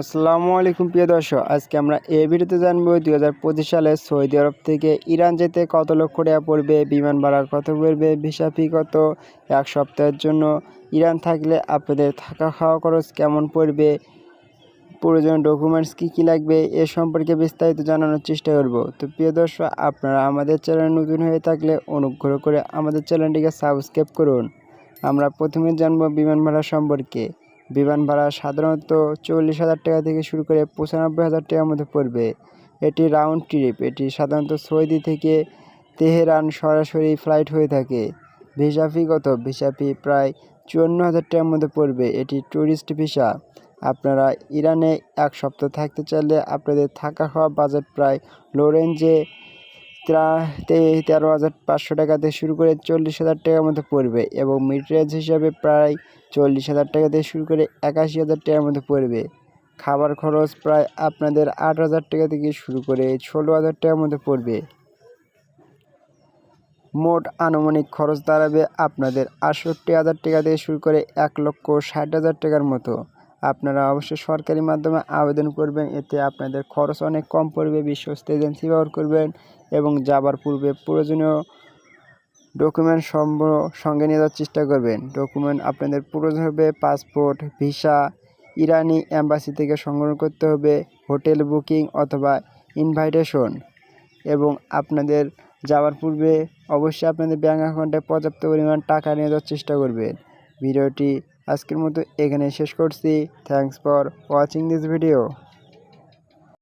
আসসালামু আলাইকুম, প্রিয় দর্শক। আজকে আমরা এই ভিডিওতে জানব দুই হাজার পঁচিশ সালে সৌদি আরব থেকে ইরান যেতে কত লক্ষ টাকা পড়বে, বিমান ভাড়া কত পড়বে, ভিসা ফি কত, এক সপ্তাহের জন্য ইরান থাকলে আপনাদের থাকা খাওয়া খরচ কেমন পড়বে, প্রয়োজনীয় ডকুমেন্টস কী কী লাগবে, এ সম্পর্কে বিস্তারিত জানানোর চেষ্টা করব। তো প্রিয় দর্শক, আপনারা আমাদের চ্যানেল নতুন হয়ে থাকলে অনুগ্রহ করে আমাদের চ্যানেলটিকে সাবস্ক্রাইব করুন। আমরা প্রথমে জানব বিমান ভাড়া সম্পর্কে। বিমান ভাড়া সাধারণত চল্লিশ হাজার টাকা থেকে শুরু করে পঁচানব্বই হাজার টাকার মধ্যে পড়বে। এটি রাউন্ড ট্রিপ এটি সাধারণত সৌদি থেকে তেহরান সরাসরি ফ্লাইট হয়ে থাকে। ভিসা ফি কত? ভিসা ফি প্রায় চুয়ান্ন হাজার টাকার মধ্যে পড়বে। এটি ট্যুরিস্ট ভিসা আপনারা ইরানে এক সপ্তাহ থাকতে চাইলে আপনাদের থাকা খাওয়া বাজেট প্রায় লো রেঞ্জে তেরো হাজার পাঁচশো টাকা থেকে শুরু করে চল্লিশ হাজার টাকার মধ্যে পড়বে এবং মিড রেঞ্জ হিসাবে প্রায় চল্লিশ হাজার টাকা থেকে শুরু করে একাশি হাজার টাকার মধ্যে পড়বে। খাবার খরচ প্রায় আপনাদের আট হাজার টাকা থেকে শুরু করে ষোলো হাজার টাকার মধ্যে পড়বে। মোট আনুমানিক খরচ দাঁড়াবে আপনাদের আটষট্টি হাজার টাকা থেকে শুরু করে এক লক্ষ ষাট হাজার টাকার মতো। আপনারা অবশ্যই সরকারি মাধ্যমে আবেদন করবেন। এতে আপনাদের খরচ অনেক কম পড়বে। বিশ্বস্ত এজেন্সি ব্যবহার করবেন এবং যাবার পূর্বে প্রয়োজনীয় ডকুমেন্ট সঙ্গে নিয়ে যাওয়ার চেষ্টা করবেন। ডকুমেন্ট আপনাদের প্রয়োজন হবে, পাসপোর্ট, ভিসা, ইরানি অ্যাম্বাসি থেকে সংগ্রহ করতে হবে, হোটেল বুকিং অথবা ইনভাইটেশন এবং আপনাদের যাওয়ার পূর্বে অবশ্যই আপনাদের ব্যাঙ্ক অ্যাকাউন্টে পর্যাপ্ত পরিমাণ টাকা নিয়ে যাওয়ার চেষ্টা করবেন। ভিডিওটি আজকের মতো এখানে শেষ করছি। Thanks for watching this video